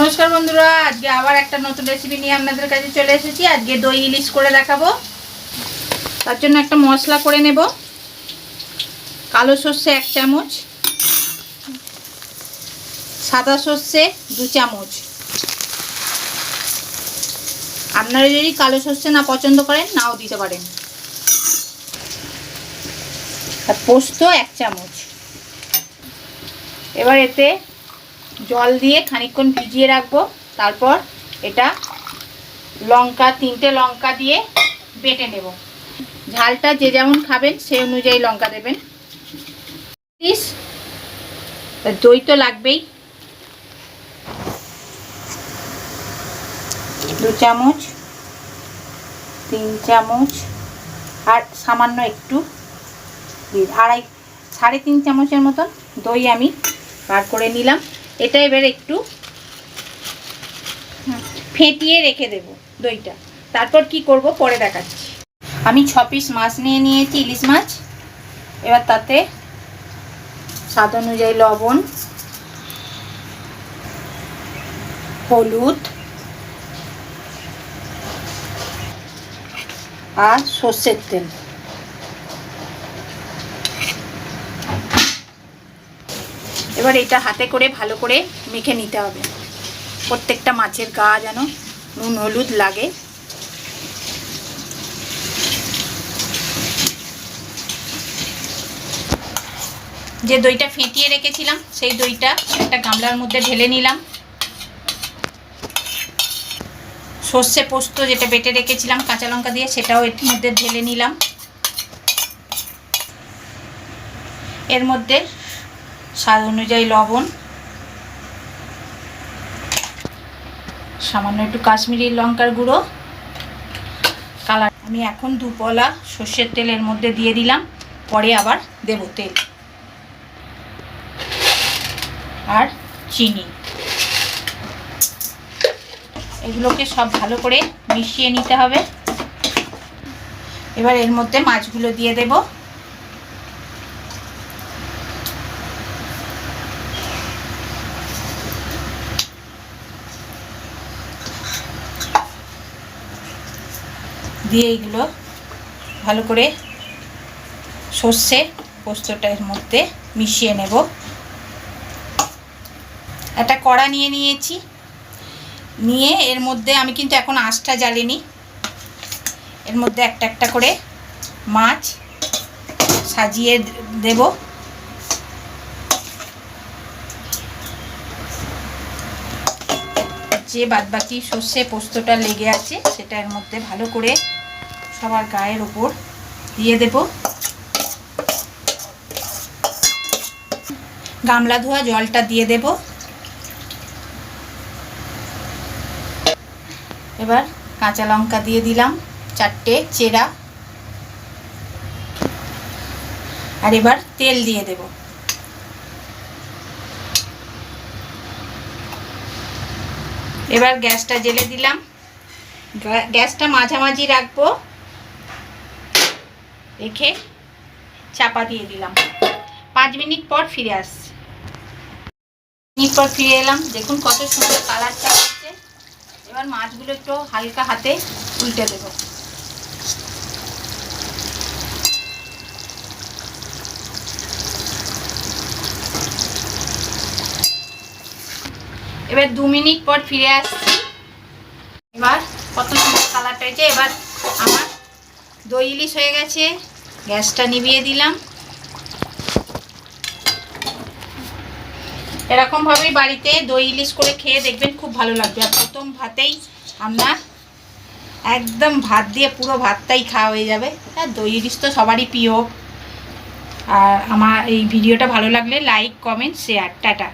নমস্কার বন্ধুরা, আজকে আবার একটা নতুন রেসিপি নিয়ে আপনাদের কাছে চলে এসেছি। আজকে দই ইলিশ করে দেখাবো। তার জন্য একটা মশলা করে নেব। কালো সর্ষে এক চামচ, সাদা সর্ষে দু চামচ। আপনারা যদি কালো সর্ষে না পছন্দ করেন, নাও দিতে পারেন। আর পোস্ত এক চামচ। এবার এতে জল দিয়ে খানিকক্ষণ ভিজিয়ে রাখব। তারপর এটা লঙ্কা, তিনটে লঙ্কা দিয়ে বেটে নেব। ঝালটা যে যেমন খাবেন, সেই অনুযায়ী লঙ্কা দেবেন। দই তো লাগবেই। দু চামচ, তিন চামচ, আর সামান্য একটু আড়াই, সাড়ে তিন চামচের মতন দই আমি বার করে নিলাম। এটা এবার একটু ফেটিয়ে রেখে দেব দইটা। তারপর কি করব পরে দেখাচ্ছি। আমি ছ পিস মাছ নিয়ে নিয়েছি ইলিশ মাছ। এবার তাতে স্বাদ অনুযায়ী লবণ হলুদ আর সর্ষের তেল। এবার এটা হাতে করে ভালো করে মেখে নিতে হবে। প্রত্যেকটা মাছের গা যেন নুন, হলুদ লাগে। যে দইটা ফেটিয়ে রেখেছিলাম, সেই দইটা একটা গামলার মধ্যে ঢেলে নিলাম। সর্ষে পোস্ত যেটা বেটে রেখেছিলাম কাঁচা লঙ্কা দিয়ে, সেটাও এর মধ্যে ঢেলে নিলাম। এর মধ্যে স্বাদ অনুযায়ী লবণ। সামান্য একটু কাশ্মীরি লঙ্কার গুঁড়ো। কালার আমি এখন দুপলা সর্ষের তেলের মধ্যে দিয়ে দিলাম। পরে আবার দেব তেল। আর চিনি। এগুলোকে সব ভালো করে মিশিয়ে নিতে হবে। এবার এর মধ্যে মাছগুলো দিয়ে দেবো। দিয়ে এইগুলো ভালো করে সর্ষে পোস্তটা এর মধ্যে মিশিয়ে নেব। একটা কড়া নিয়ে নিয়েছি। নিয়ে এর মধ্যে আমি কিন্তু এখন আঁশটা জ্বালিনি। এর মধ্যে একটা একটা করে মাছ সাজিয়ে দেব। যে বাদবাকি সর্ষে পোস্তটা লেগে আছে, সেটা এর মধ্যে ভালো করে সবার গায়ের ওপর দিয়ে দেব। গামলা ধোয়া জলটা দিয়ে দেব। এবার কাঁচা লঙ্কা দিয়ে দিলাম, চারটে চেরা। আর এবার তেল দিয়ে দেবো। এবার গ্যাসটা জেলে দিলাম। গ্যাসটা মাঝামাঝি রাখব। রেখে চাপা দিয়ে দিলাম। পাঁচ মিনিট পর ফিরে আস মিনিট পর ফিরে এলাম। দেখুন কত সুন্দর কালারটা হচ্ছে এবার মাছগুলো একটু হালকা হাতে উল্টে দেব। এবার দু মিনিট পর ফিরে আসছি। এবার কত সুন্দর কালারটা হয়েছে। এবার আমার দই ইলিশ হয়ে গেছে। গ্যাসটা নিভিয়ে দিলাম। এরকমভাবেই বাড়িতে দই ইলিশ করে খেয়ে দেখবেন খুব ভালো লাগবে। আর প্রথম ভাতেই আপনার একদম ভাত দিয়ে পুরো ভাতটাই খাওয়া হয়ে যাবে। আর দই ইলিশ তো সবারই প্রিয়। আর আমার এই ভিডিওটা ভালো লাগলে লাইক কমেন্ট শেয়ার টাটা।